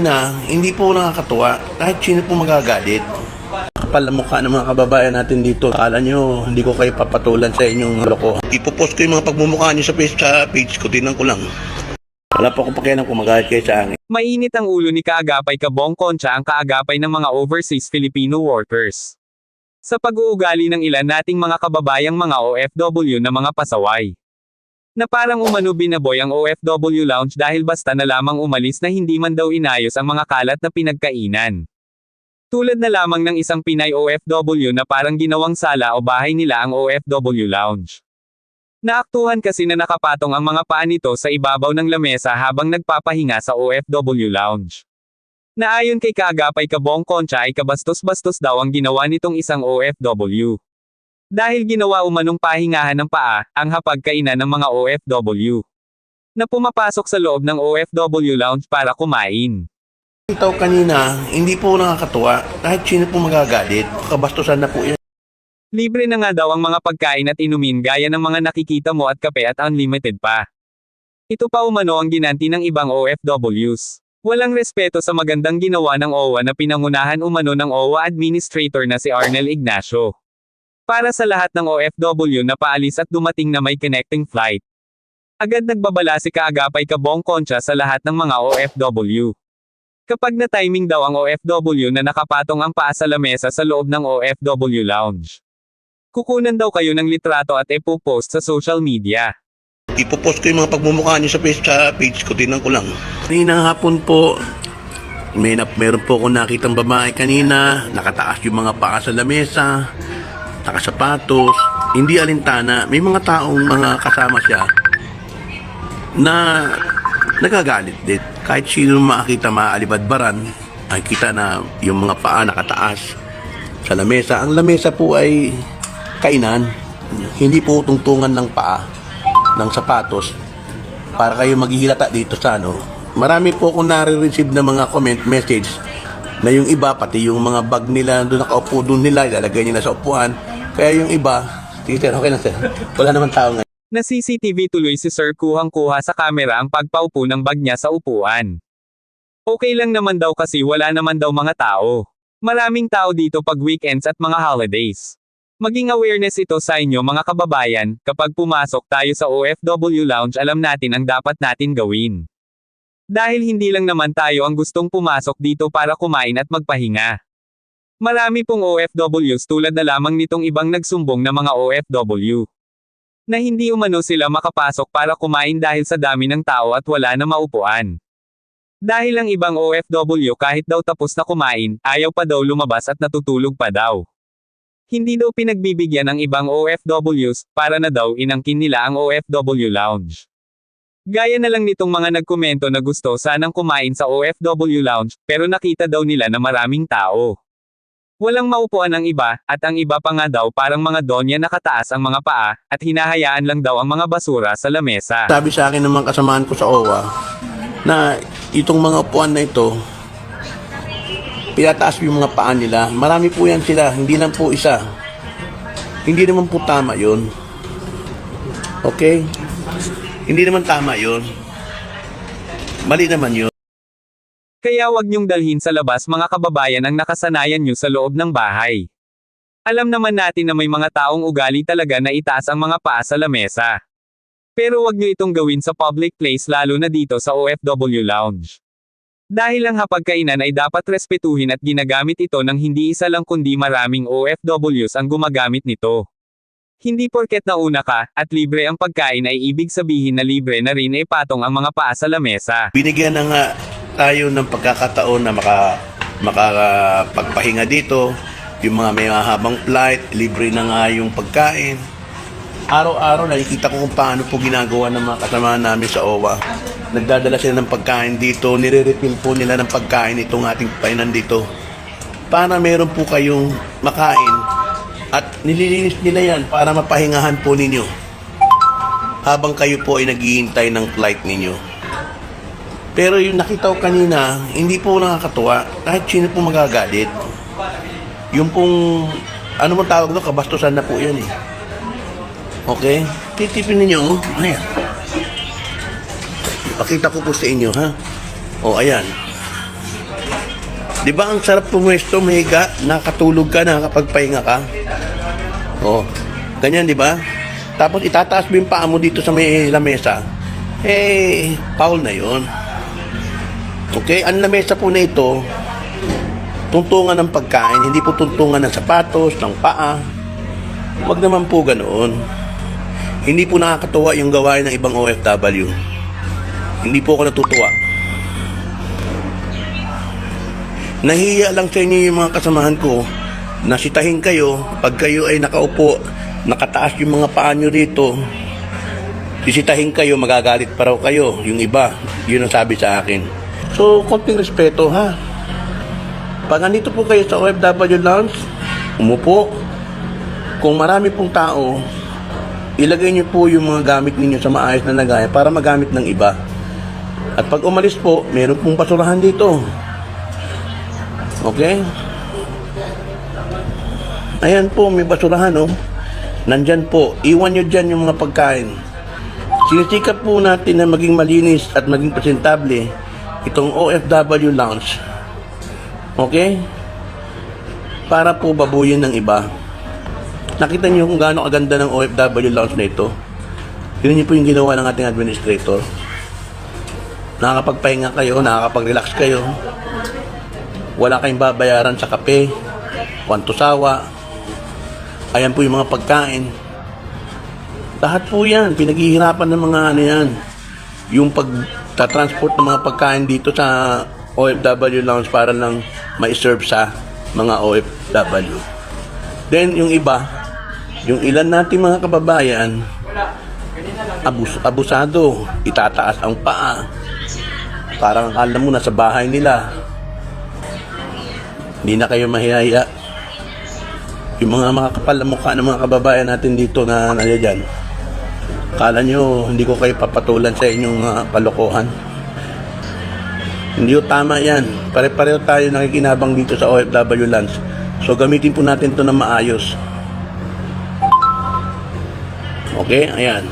na hindi po nakakatuwa kahit sino po magagalit. Kapal ang mukha ng mga kababayan natin dito. Akala nyo, hindi ko kayo papatulan sa inyong loko. Ipopost ko yung mga pagmumukha nyo sa page, sa page ko. Tingnan ko lang. Wala po akong pakialam kung magalit kayo sa akin. Mainit ang ulo ni Kaagapay Kabong Concha ang kaagapay ng mga overseas Filipino workers. Sa pag-uugali ng ilan nating mga kababayang mga OFW na mga pasaway. Na parang umano binaboy ang OFW lounge dahil basta na lamang umalis na hindi man daw inayos ang mga kalat na pinagkainan. Tulad na lamang ng isang Pinay OFW na parang ginawang sala o bahay nila ang OFW lounge. Naaktuhan kasi na nakapatong ang mga paa nito sa ibabaw ng lamesa habang nagpapahinga sa OFW lounge. Naayon kay Kaagapay Kabong Concha ay kabastos-bastos daw ang ginawa nitong isang OFW. Dahil ginawa umanong pahingahan ng paa, ang hapagkainan ng mga OFW. Na pumapasok sa loob ng OFW lounge para kumain. Ito kanina, hindi po nakakatuwa kahit sino po magagalit. Kabastusan na po yan. Libre na nga daw ang mga pagkain at inumin gaya ng mga nakikita mo at kape at unlimited pa. Ito pa umano ang ginanti ng ibang OFWs. Walang respeto sa magandang ginawa ng OWA na pinangunahan umano ng OWA Administrator na si Arnel Ignacio. Para sa lahat ng OFW na paalis at dumating na may connecting flight. Agad nagbabala si Kaagapay Kabong Concha sa lahat ng mga OFW. Kapag na timing daw ang OFW na nakapatong ang paa sa lamesa sa loob ng OFW lounge. Kukunan daw kayo ng litrato at ipopost sa social media. Ipopost ko yung mga pagmumukha nyo sa page, sa page ko. Tingnan ko lang. Kaninang hapon po, may na, meron po akong nakitang babae kanina, nakataas yung mga paa sa lamesa, nakasapatos, hindi alintana, may mga taong mga kasama siya na nagagalit din. Kahit sino makakita maalibadbaran, ay kita na yung mga paa nakataas sa lamesa. Ang lamesa po ay kainan, hindi po tungtungan ng paa ng sapatos para kayo maghihilata dito sa ano. Marami po akong nare-receive na mga comment message na yung iba, pati yung mga bag nila doon nakaupo doon nila, ilalagay nila sa upuan. Kaya yung iba, sige okay lang sir. Wala naman tao ngayon. Na CCTV tuloy si Sir kuhang-kuha sa kamera ang pagpaupo ng bag niya sa upuan. Okay lang naman daw kasi wala naman daw mga tao. Maraming tao dito pag weekends at mga holidays. Maging awareness ito sa inyo mga kababayan, kapag pumasok tayo sa OFW lounge alam natin ang dapat natin gawin. Dahil hindi lang naman tayo ang gustong pumasok dito para kumain at magpahinga. Marami pong OFWs tulad na lamang nitong ibang nagsumbong na mga OFW. Na hindi umano sila makapasok para kumain dahil sa dami ng tao at wala na maupuan. Dahil ang ibang OFW kahit daw tapos na kumain, ayaw pa daw lumabas at natutulog pa daw. Hindi daw pinagbibigyan ng ibang OFWs, para na daw inangkin nila ang OFW lounge. Gaya na lang nitong mga nagkomento na gusto sanang kumain sa OFW lounge, pero nakita daw nila na maraming tao. Walang maupuan ang iba, at ang iba pa nga daw parang mga donya nakataas ang mga paa, at hinahayaan lang daw ang mga basura sa lamesa. Sabi sa akin ng mga kasamaan ko sa OWA na itong mga upuan na ito, pinataas yung mga paan nila. Marami po yan sila, hindi lang po isa. Hindi naman po tama yun. Okay? Hindi naman tama yun. Mali naman yun. Kaya wag niyong dalhin sa labas mga kababayan ang nakasanayan niyo sa loob ng bahay. Alam naman natin na may mga taong ugali talaga na itaas ang mga paa sa lamesa. Pero wag niyo itong gawin sa public place lalo na dito sa OFW lounge. Dahil ang hapagkainan ay dapat respetuhin at ginagamit ito ng hindi isa lang kundi maraming OFWs ang gumagamit nito. Hindi porket nauna ka, at libre ang pagkain ay ibig sabihin na libre na rin ay patong ang mga paa sa lamesa. Binigyan na nga tayo ng pagkakataon na maka, makapagpahinga dito. Yung mga may mahabang flight, libre na nga yung pagkain. Araw-araw nakikita ko kung paano po ginagawa ng mga kasama namin sa OWA. Nagdadala sila ng pagkain dito, nire-refill po nila ng pagkain itong ating painan dito. Para meron po kayong makain at nililinis nila yan para mapahingahan po ninyo habang kayo po ay naghihintay ng flight ninyo. Pero yung nakita ko kanina, hindi po nakakatuwa kahit sino po magagalit. Yung pong, ano mo tawag doon, kabastusan na po yan eh. Okay? Titipin ninyo, oh. Ayan. Pakita ko po sa inyo, ha? O, ayan. Di ba ang sarap pumwesto, mahiga, nakatulog ka, nakakapagpahinga ka? Oh, ganyan di ba? Tapos itataas mo yung paa mo dito sa may lamesa. Eh, foul na yon. Okay, ang lamesa po na ito, tuntungan ng pagkain, hindi po tuntungan ng sapatos, ng paa. Huwag naman po ganoon. Hindi po nakakatuwa yung gawain ng ibang OFW. Hindi po ako natutuwa. Nahiya lang sa inyo yung mga kasamahan ko na sitahin kayo pag kayo ay nakaupo, nakataas yung mga paa nyo rito. Sisitahin kayo, magagalit pa raw kayo. Yung iba, yun ang sabi sa akin. So, konting respeto ha. Pag nandito po kayo sa OFW Lounge, umupo. Kung marami pong tao, ilagay niyo po yung mga gamit ninyo sa maayos na lagayan para magamit ng iba. At pag umalis po, meron pong basurahan dito. Okay? Ayan po, may basurahan, oh. Nandyan po. Iwan nyo dyan yung mga pagkain. Sinisikap po natin na maging malinis at maging presentable itong OFW Lounge. Okay? Para po babuyin ng iba. Nakita niyo kung gaano kaganda ng OFW Lounge na ito. Yun niyo po yung ginawa ng ating administrator. Nakakapagpahinga kayo, nakakapag-relax kayo. Wala kayong babayaran sa kape, kwantusawa. Ayan po yung mga pagkain. Lahat po yan, pinaghihirapan ng mga ano yan. Yung pagta-transport ng mga pagkain dito sa OFW Lounge para lang ma-serve sa mga OFW. Then yung iba, yung ilan nating mga kababayan, abus abusado, itataas ang paa. Parang akala mo nasa bahay nila. Hindi na kayo mahiyaya. Yung mga makakapal na mukha ng mga kababayan natin dito na nandiyan. Akala nyo, hindi ko kayo papatulan sa inyong mga kalokohan. Hindi ko tama yan. Pare-pareho tayo nakikinabang dito sa OFW Lands. So gamitin po natin to na maayos. Okay, ayan.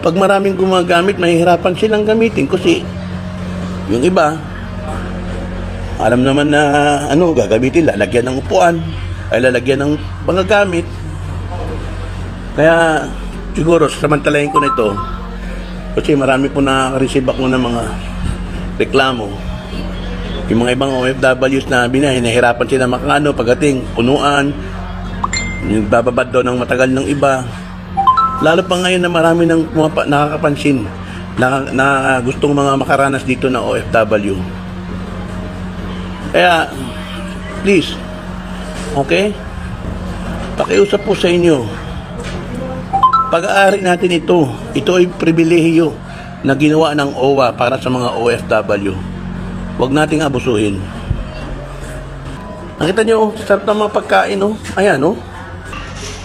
Pag maraming gumagamit, mahihirapan silang gamitin kasi yung iba, alam naman na ano, gagamitin, lalagyan ng upuan, ay lalagyan ng mga gamit. Kaya siguro samantalahin ko na ito kasi marami po nakaka-receive ako ng mga reklamo. Yung mga ibang OFWs na binahin, nahirapan sila makano pagdating, punuan, yung bababad daw ng matagal ng iba. Lalo pa ngayon na marami ng mga pa- nakakapansin na, na gustong mga makaranas dito na OFW. Kaya, please, okay? Pakiusap po sa inyo. Pag-aari natin ito. Ito ay pribilehiyo na ginawa ng OWA para sa mga OFW. Huwag nating abusuhin. Nakita niyo, oh, sarap ng mga pagkain, oh. Ayan, oh.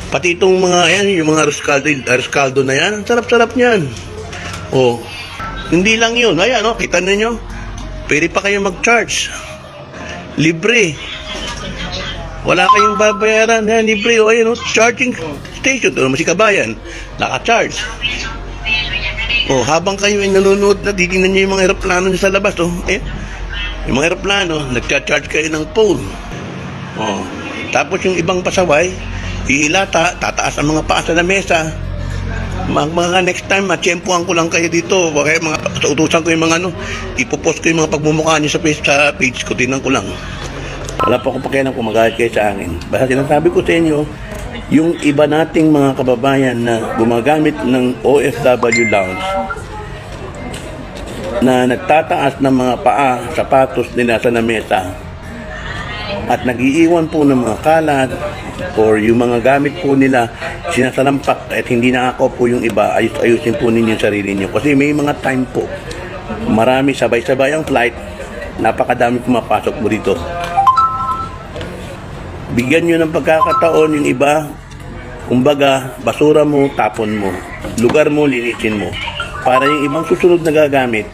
Pati itong mga, ayan, yung mga rescaldo, rescaldo na yan, sarap-sarap niyan. Oh, hindi lang yun. Ayan, oh, kita ninyo. Pwede pa kayo mag-charge. Libre. Wala kayong babayaran. Ayan, libre. O, ayan, oh, charging station. Ito naman si Kabayan. Naka-charge. Oh, habang kayo ay nanonood na, niyo yung mga aeroplano sa labas, oh. Eh, yung mga aeroplano, nagcha-charge kayo ng phone. Oh. Tapos yung ibang pasaway, ihilata, tataas ang mga paa sa lamesa. Mga, mga next time, matsyempohan ko lang kayo dito. Kaya mga, sa utusan ko yung mga ano, ipopost ko yung mga pagmumukha niyo sa page, sa page ko, tingnan ko lang. Wala pa akong pakialam kung magalit kayo sa akin. Basta sinasabi ko sa inyo, yung iba nating mga kababayan na gumagamit ng OFW lounge na nagtataas ng mga paa, sapatos nila sa lamesa at nagiiwan po ng mga kalat or yung mga gamit po nila sinasalampak at hindi nakako po yung iba ayus ayusin po ninyo yung sarili nyo kasi may mga time po marami sabay-sabay ang flight napakadami pumapasok mo dito bigyan nyo ng pagkakataon yung iba kumbaga basura mo tapon mo lugar mo linisin mo para yung ibang susunod na gagamit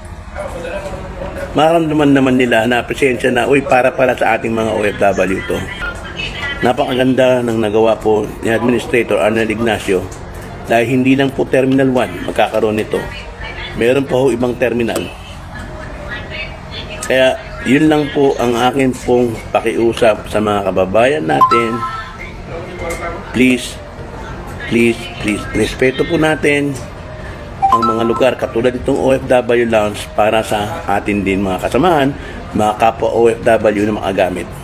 maramdaman naman nila na presensya na, uy, para para sa ating mga OFW to. Napakaganda ng nagawa po ni Administrator Arnel Ignacio dahil hindi lang po Terminal 1 magkakaroon nito. Meron pa ho ibang terminal. Kaya yun lang po ang akin pong pakiusap sa mga kababayan natin. Please, please, please, respeto po natin ang mga lugar katulad itong OFW Lounge para sa atin din mga kasamahan, mga kapwa OFW na mga.